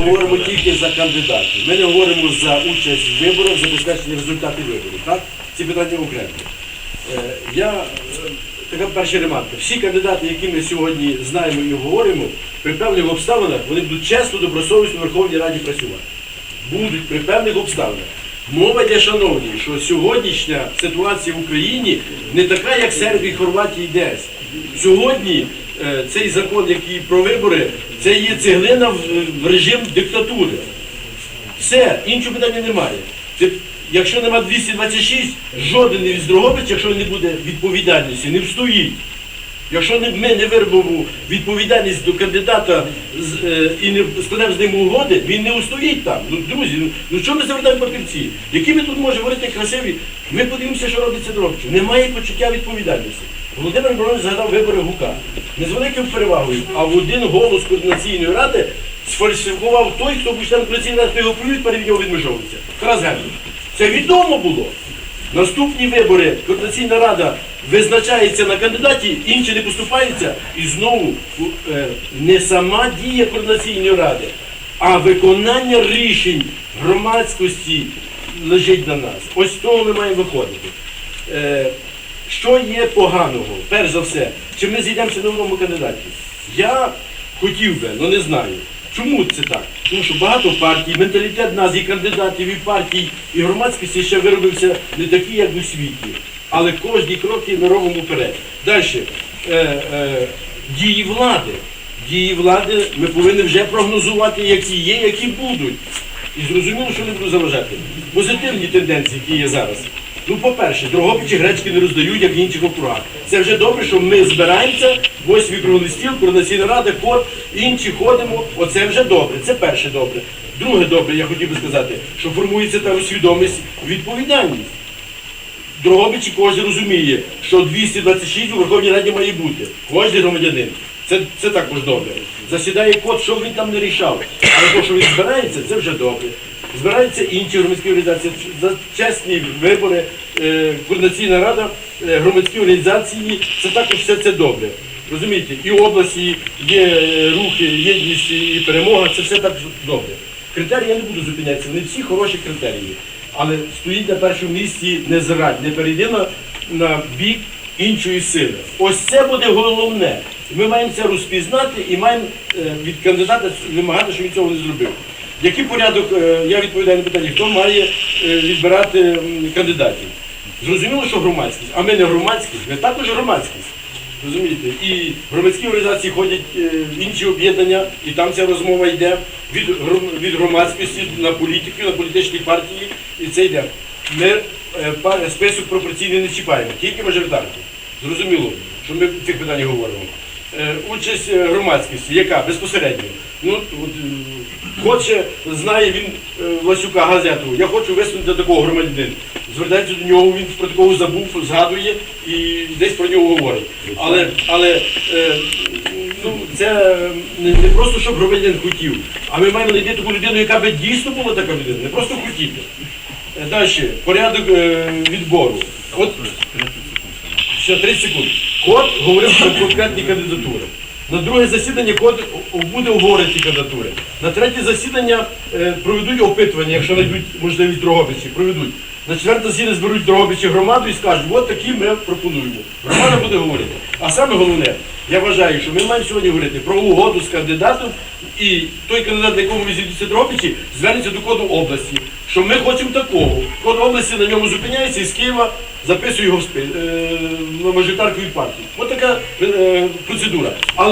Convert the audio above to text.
говоримо тільки за кандидатів. Ми не говоримо за участь в виборах, забезпечення результатів виборів. Так? Ці питання окремо. Е, Я е, така перша ремарка. Всі кандидати, які ми сьогодні знаємо і говоримо, при певних обставинах вони будуть чесно, добросовісно в Верховній Раді працювати. Будуть при певних обставинах. Мова йде, шановні, що сьогоднішня ситуація в Україні не така, як Сербії, Хорватії десь. Сьогодні е, цей закон, який про вибори, це є цеглина в, режим диктатури. Все, іншого питання немає. Якщо нема 226, жоден із Дрогобич, якщо не буде відповідальності, не встоїть. Якщо ми не виробимо відповідальність до кандидата е, і не складемо з ним угоди, він не устоїть там. Ну, друзі, ну, ну що ми завертаємо папірці? Які ми тут можемо говорити красиві? Ми подивимося, що робиться Дрогобичу. Немає почуття відповідальності. Володимир Миронович згадав вибори ГУКа. Не з великою перевагою, а в один голос координаційної ради сфальсифікував той, хто був член координаційної ради, його провів, перед нього відмежовувався. Тарас Це відомо було. Наступні вибори координаційна рада визначається на кандидаті, інші не поступаються, і знову е, не сама дія координаційної ради, а виконання рішень громадськості лежить на нас. Ось з того ми маємо виходити. Що є поганого? Перш за все, чи ми зійдемося на одному кандидаті? Я хотів би, але не знаю. Чому це так? Тому що багато партій, менталітет нас і кандидатів, і партій, і громадськості ще виробився не такий, як у світі. Але кожні кроки ми робимо вперед. Далі. Е, е, дії влади. Дії влади ми повинні вже прогнозувати, які є, які будуть. І зрозуміло, що не буду заважати. Позитивні тенденції, які є зараз. Ну, по-перше, Дрогобичі гречки не роздають, як в інших округах. Це вже добре, що ми збираємося, восьмий круглий стіл, координаційна рада, код, інші ходимо. Оце вже добре. Це перше добре. Друге добре, я хотів би сказати, що формується та усвідомість, відповідальність. Дрогобичі кожен розуміє, що 226 у Верховній Раді має бути. Кожен громадянин. Це, це також добре. Засідає код, що він там не рішав. Але те, що він збирається, це вже добре. Збираються інші громадські організації, за чесні вибори, е, координаційна рада, е, громадські організації, це також все це добре. Розумієте, і області є е, рухи, єдність і перемога, це все так добре. Критерії я не буду зупинятися, вони всі хороші критерії. Але стоїть на першому місці не зрадь, не перейди на, на бік іншої сили. Ось це буде головне. Ми маємо це розпізнати і маємо від кандидата вимагати, щоб він цього не зробив. Який порядок, е, я відповідаю на питання, хто має е, відбирати кандидатів? Зрозуміло, що громадськість, а ми не громадськість, ми також громадськість. Розумієте? І громадські організації ходять е, в інші об'єднання, і там ця розмова йде від, від громадськості на політику, на політичні партії, і це йде. Ми список пропорційний не чіпаємо, тільки мажоритарки. Зрозуміло, що ми в цих питаннях говоримо. Е, Участь е, громадськості, яка безпосередньо. Ну, от, е, хоче, знає він Васюка газету, я хочу висунути такого громадянина. Звертається до нього, він про такого забув, згадує і десь про нього говорить. Але, але ну, це не, просто, щоб громадянин хотів, а ми маємо знайти таку людину, яка би дійсно була така людина, не просто хотіти. Далі, порядок відбору. От, ще 30 секунд. Код говорив про конкретні кандидатури. На друге засідання кот буде обговорити ці кандидатури. На третє засідання е, проведуть опитування, якщо знайдуть можливість Дрогобичі, проведуть. На четверте засідання зберуть Дрогобичі громаду і скажуть, от такі ми пропонуємо. Громада буде говорити. А саме головне, я вважаю, що ми маємо сьогодні говорити про угоду з кандидатом, і той кандидат, на якому зійдете Дрогобичі, звернеться до коду області, що ми хочемо такого. Код області на ньому зупиняється і з Києва записує його в спи, е, на мажоритарку від партії. Ось така е, процедура. Але